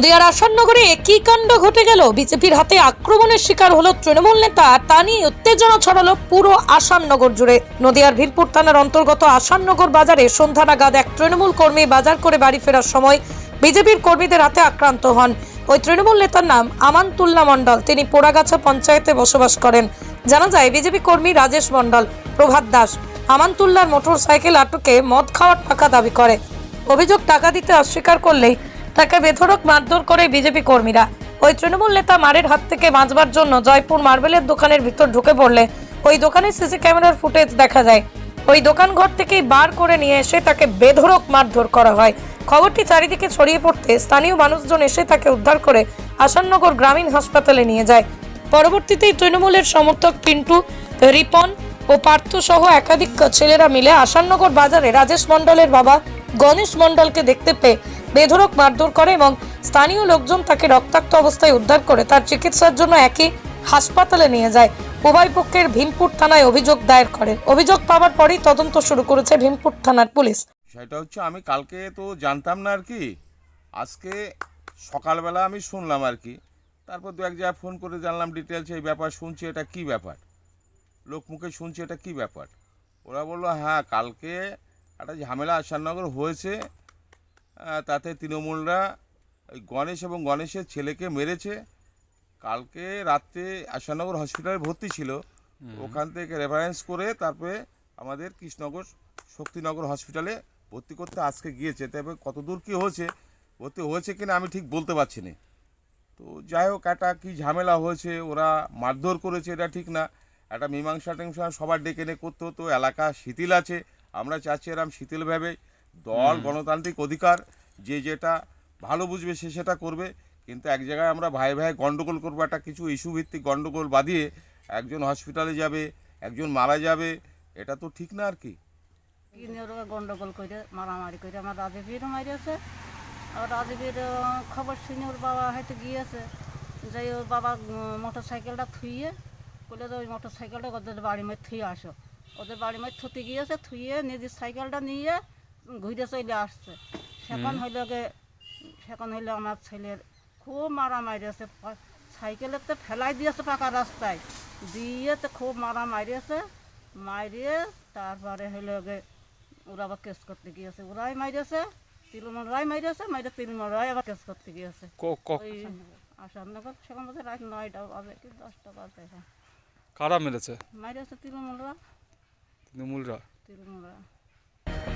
নদিয়ার আসাননগরে একই কাণ্ড ঘটে গেল। বিজেপির হাতে আক্রমণের শিকার হলো তৃণমূল নেতা, তা নিয়ে উত্তেজনা ছড়ালো পুরো আসাননগর জুড়ে। নদিয়ার ভীরপুর থানার অন্তর্গত আসাননগর বাজারে সন্ধ্যা নাগাদ এক তৃণমূল কর্মী বাজার করে বাড়ি ফেরার সময় বিজেপির কর্মীদের হাতে আক্রান্ত হন। ওই তৃণমূল নেতার নাম আমানতুল্লাহ মণ্ডল। তিনি পোড়াগাছা পঞ্চায়েতে বসবাস করেন। জানা যায়, বিজেপি কর্মী রাজেশ মণ্ডল, প্রভাত দাস আমানতুল্লাহর মোটর সাইকেল আটকে মদ খাওয়ার টাকা দাবি করে। অভিযোগ, টাকা দিতে অস্বীকার করলেই তাকে বেধড়ক মারধর করে বিজেপি কর্মীরা। ওই তৃণমূল নেতা মারের হাত থেকে বাঁচবার জন্য জয়পুর মার্বেলের দোকানের ভিতর ঢুকে পড়লে ওই দোকানে সিসি ক্যামেরার ফুটেজ দেখা যায়। ওই দোকান ঘর থেকেই বার করে নিয়ে এসে তাকে বেধড়ক মারধর করা হয়। খবরটি চারিদিকে ছড়িয়ে পড়তে স্থানীয় মানুষজন এসে তাকে উদ্ধার করে আসাননগর গ্রামীণ হাসপাতালে নিয়ে যায়। পরবর্তীতে তৃণমূলের সমর্থক পিন্টু রিপন ও পার্থ সহ একাধিক ছেলেরা মিলে আসাননগর বাজারে রাজেশ মণ্ডলের বাবা গণেশ মণ্ডলকে দেখতে পেয়ে বেধড়ক মারধর করে এবং স্থানীয় লোকজন তাকে রক্তাক্ত অবস্থায় উদ্ধার করে তার চিকিৎসার জন্য একই হাসপাতালে নিয়ে যায়। উভয় পক্ষের ভীমপুর থানায় অভিযোগ দায়ের করে। অভিযোগ পাওয়ার পরই তদন্ত শুরু করেছে ভীমপুর থানার পুলিশ। সেটা হচ্ছে আমি কালকে তো জানতাম না আর কি। আজকে সকালবেলা আমি শুনলাম আর কি। তারপর দু এক জায়গায় ফোন করে জানলাম ডিটেলস এই ব্যাপার শুনছি, এটা কি ব্যাপার? লোক মুখে শুনছি, এটা কি ব্যাপার? ওরা বলল হ্যাঁ কালকে একটা ঝামেলা আসাননগর হয়েছে। তাতে তৃণমূলরা ওই গণেশ এবং গণেশের ছেলেকে মেরেছে। কালকে রাত্রে আশানগর হসপিটালে ভর্তি ছিল। ওখান থেকে রেফারেন্স করে তারপরে আমাদের কৃষ্ণনগর শক্তিনগর হসপিটালে ভর্তি করতে আজকে গিয়েছে। তবে কত দূর কী হয়েছে ভর্তি হয়েছে কিনা আমি ঠিক বলতে পারছি না। তো যাই হোক একটা কী ঝামেলা হয়েছে ওরা মারধর করেছে এটা ঠিক না। একটা মীমাংসা টিমাংসা সবার ডেকে এনে করতে হতো এলাকা শিথিল আছে। আমরা চাচ্ছি এরম শিথিলভাবে দল গণতান্ত্রিক অধিকার যে যেটা ভালো বুঝবে সে সেটা করবে। কিন্তু এক জায়গায় আমরা ভাই ভাই গণ্ডগোল করব একটা কিছু ইস্যু ভিত্তিক গন্ডগোল বাঁধিয়ে একজন হসপিটালে যাবে একজন মারা যাবে এটা তো ঠিক না আর কি। কি নিয়ে ওরা গন্ডগোল করে মারামারি করে আমার রাজীবীরও মারিয়েছে। আর রাজীবীর খবর শুনে ওর বাবা হয়তো গিয়েছে। যাই ওর বাবা মোটর সাইকেলটা থুইয়ে বলে যে ওই মোটর সাইকেলটা ওদের বাড়ি মেয়ে থুয়ে আসো। ওদের বাড়ি মেয়ে থুতে গিয়েছে থুয়ে নিজের সাইকেলটা নিয়ে ঘুরে চলে আসছে। সেখান হইলে গে সেখান হইলে আমার ছেলের খুব মারামারি আছে। সাইকেলের তো ফেলাই দিয়েছে পাকা রাস্তায়। দিয়ে তো খুব মারা মারিয়েছে মারিয়ে তারপরে হইলে গে ওরা আবার কেস করতে গিয়েছে। ওরাই মারিয়েছে তিলমন রায় মারিয়েছে মাইরে তিলমন রায় আবার কেস করতে গিয়েছে। আসাননগর সেখান মধ্যে রাত নয়টা বাজে কি দশটা বাজে কারা মেরেছে? মারিয়েছে তৃণমূলরা। তৃণমূলরা? তৃণমূলরা।